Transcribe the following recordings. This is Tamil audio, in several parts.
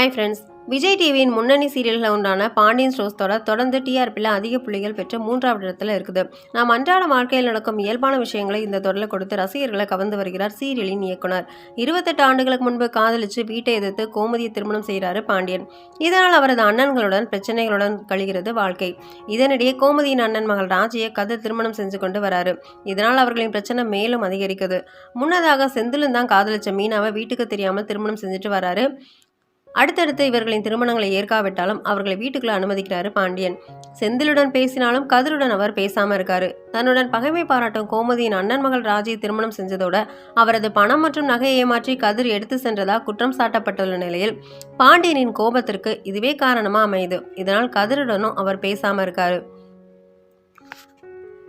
ஹாய் ஃப்ரெண்ட்ஸ் விஜய் டிவியின் முன்னணி சீரியல்களில் ஒன்றான பாண்டியன் ஸ்டோர்ஸ் தொடர் தொடர்ந்து டிஆர்பியில் அதிக புள்ளிகள் பெற்று மூன்றாவது இடத்துல இருக்குது. நாம் அன்றாட வாழ்க்கையில் நடக்கும் இயல்பான விஷயங்களை இந்த தொடரில் கொடுத்து ரசிகர்களை கவர்ந்து வருகிறார் சீரியலின் இயக்குனர். இருபத்தெட்டு ஆண்டுகளுக்கு முன்பு காதலிச்சு வீட்டை எதிர்த்து கோமதியை திருமணம் செய்கிறாரு பாண்டியன். இதனால் அவரது அண்ணன்களுடன் பிரச்சனைகளுடன் கழிகிறது வாழ்க்கை. இதனிடையே கோமதியின் அண்ணன் மகள் ராஜியை கதிர் திருமணம் செஞ்சு கொண்டு வராரு. இதனால் அவர்களின் பிரச்சனை மேலும் அதிகரிக்குது. முன்னதாக செந்திலும் தான் காதலிச்ச மீனாவை வீட்டுக்கு தெரியாமல் திருமணம் செஞ்சுட்டு வராரு. அடுத்தடுத்து இவர்களின் திருமணங்களை ஏற்காவிட்டாலும் அவர்களை வீட்டுக்குள்ள அனுமதிக்கிறாரு பாண்டியன். செந்திலுடன் பேசினாலும் கதிருடன் அவர் பேசாம இருக்காரு. தன்னுடன் பகைமை பாராட்டும் கோமதியின் அண்ணன் மகள் ராஜை திருமணம் செஞ்சதோட அவரது பணம் மற்றும் நகையை ஏமாற்றி கதிர் எடுத்து சென்றதா குற்றம் சாட்டப்பட்டுள்ள நிலையில் பாண்டியனின் கோபத்திற்கு இதுவே காரணமா அமையுது. இதனால் கதிருடனும் அவர் பேசாம இருக்காரு.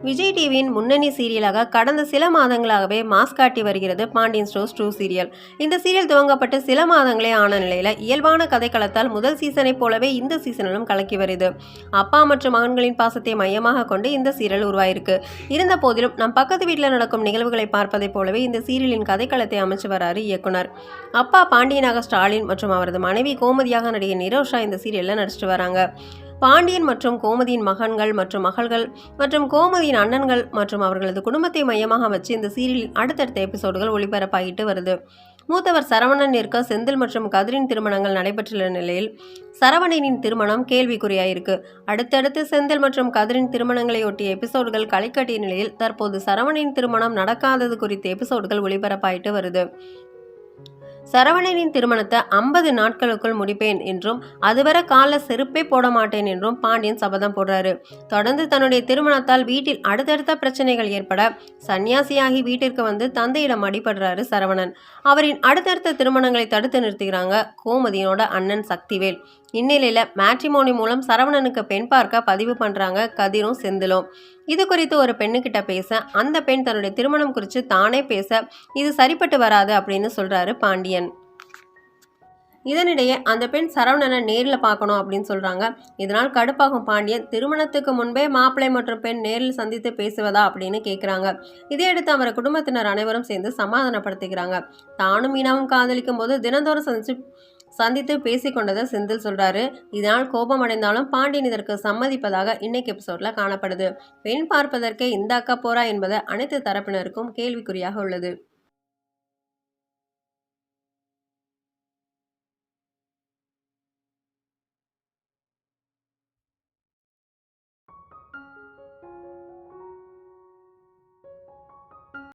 விஜய் டிவியின் முன்னணி சீரியலாக கடந்த சில மாதங்களாகவே மாஸ் காட்டி வருகிறது பாண்டியன் ஸ்டோர்ஸ் டூ சீரியல். இந்த சீரியல் துவங்கப்பட்டு சில மாதங்களே ஆன நிலையில் இயல்பான கதைக்களத்தால் முதல் சீசனைப் போலவே இந்த சீசனிலும் கலக்கி வருது. அப்பா மற்றும் மகன்களின் பாசத்தை மையமாக கொண்டு இந்த சீரியல் உருவாயிருக்கு. இருந்த போதிலும் நம் பக்கத்து வீட்டில் நடக்கும் நிகழ்வுகளை பார்ப்பதைப் போலவே இந்த சீரியலின் கதைக்களத்தை அமைச்சு வராரு இயக்குனர். அப்பா பாண்டியனாக ஸ்டாலின் மற்றும் அவரது மனைவி கோமதியாக நடிகை நிரோஷா இந்த சீரியலில் நடிச்சிட்டு வராங்க. பாண்டியன் மற்றும் கோமதியின் மகன்கள் மற்றும் மகள்கள் மற்றும் கோமதியின் அண்ணன்கள் மற்றும் அவர்களது குடும்பத்தை மையமாக வச்சு இந்த சீரியலின் அடுத்தடுத்த எபிசோடுகள் ஒளிபரப்பாகிட்டு வருது. மூத்தவர் சரவணன் இருக்க செந்தில் மற்றும் கதிரின் திருமணங்கள் நடைபெற்றுள்ள நிலையில் சரவணனின் திருமணம் கேள்விக்குறியாயிருக்கு. அடுத்தடுத்து செந்தில் மற்றும் கதிரின் திருமணங்களை ஒட்டிய எபிசோடுகள் களை கட்டிய நிலையில் தற்போது சரவணனின் திருமணம் நடக்காதது குறித்த எபிசோடுகள் ஒளிபரப்பாயிட்டு வருது. சரவணனின் திருமணத்தை ஐம்பது நாட்களுக்குள் முடிப்பேன் என்றும் அதுவரை கால செருப்பே போட மாட்டேன் என்றும் பாண்டியன் சபதம் போடுறாரு. தொடர்ந்து தன்னுடைய திருமணத்தால் வீட்டில் அடுத்தடுத்த பிரச்சனைகள் ஏற்பட சன்னியாசியாகி வீட்டிற்கு வந்து தந்தையிடம் அடிபடுறாரு சரவணன். அவரின் அடுத்தடுத்த திருமணங்களை தடுத்து நிறுத்துகிறாங்க கோமதியோட அண்ணன் சக்திவேல். இந்நிலையில் மேட்ரிமோனி மூலம் சரவணனுக்கு பெண் பார்க்க பதிவு பண்ணுறாங்க கதிரும் செந்திலும். இது குறித்து ஒரு பெண்ணுக்கிட்ட பேச அந்த பெண் தன்னுடைய திருமணம் குறித்து தானே பேச இது சரிப்பட்டு வராது அப்படின்னு சொல்கிறாரு பாண்டியன். இதனிடையே அந்த பெண் சரவணனை நேரில் பார்க்கணும் அப்படின்னு சொல்கிறாங்க இதனால் கடுப்பாகும் பாண்டியன் திருமணத்துக்கு முன்பே மாப்பிள்ளை மற்றும் பெண் நேரில் சந்தித்து பேசுவதா அப்படின்னு கேட்குறாங்க இதையடுத்து அவரை குடும்பத்தினர் அனைவரும் சேர்ந்து சமாதானப்படுத்திக்கிறாங்க. தானும் மீனாவும் காதலிக்கும் போது தினந்தோறும் சந்தித்து சந்தித்து பேசிக்கொண்டதை செந்தில் சொல்றாரு. இதனால் கோபம் அடைந்தாலும் பாண்டியன் இதற்கு சம்மதிப்பதாக இன்னைக்கு எபிசோட்ல காணப்படுது. பெண் பார்ப்பதற்கே இந்த அக்கா போரா என்பது அனைத்து தரப்பினருக்கும் கேள்விக்குறியாக உள்ளது.